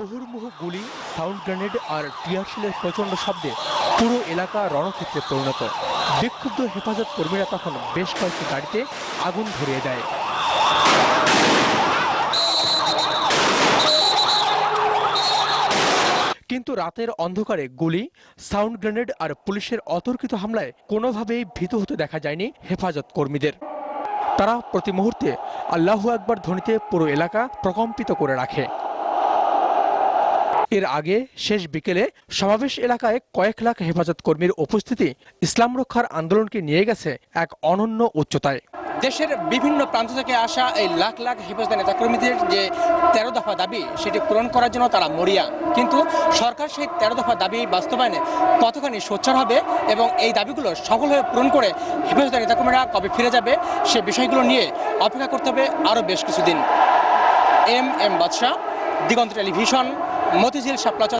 মুহুর্মুহু গুলি, sound grenade আর টিয়ারশেলের প্রচণ্ড শব্দে পুরো এলাকা রণক্ষেত্রে পরিণত। বিক্ষুব্ধ হেফাজত কর্মীরা তখন বেশ কয়েকটি গাড়িতে আগুন ধরিয়ে দেয়। কিন্তু রাতের অন্ধকারে গুলি, সাউন্ড গ্রেনেড আর পুলিশের অতর্কিত হামলায় কোনোভাবেই ভীত হতে দেখা যায়নি হেফাজত কর্মীদের। তারা প্রতি মুহূর্তে আল্লাহু আকবার ধ্বনিতে পুরো এলাকা প্রকম্পিত করে রাখে। এর আগে শেষ বিকেলে সমাবেশ এলাকায় কয়েক লাখ হেফাজত কর্মীর উপস্থিতি ইসলাম রক্ষার আন্দোলনকে নিয়ে গেছে এক অনন্য উচ্চতায়। দেশের বিভিন্ন প্রান্ত থেকে আসা এই লাখ লাখ হেফাজত নেতাকর্মীদের যে তেরো দফা দাবি, সেটি পূরণ করার জন্য তারা মরিয়া। কিন্তু সরকার সেই তেরো দফা দাবি বাস্তবায়নে কতখানি সোচ্চার হবে এবং এই দাবিগুলো সফলভাবে পূরণ করে হেফাজত নেতাকর্মীরা কবে ফিরে যাবে, সে বিষয়গুলো নিয়ে অপেক্ষা করতে হবে আরও বেশ কিছুদিন। এম এম বাদশাহ, দিগন্ত টেলিভিশন মতিঝিল শাপলা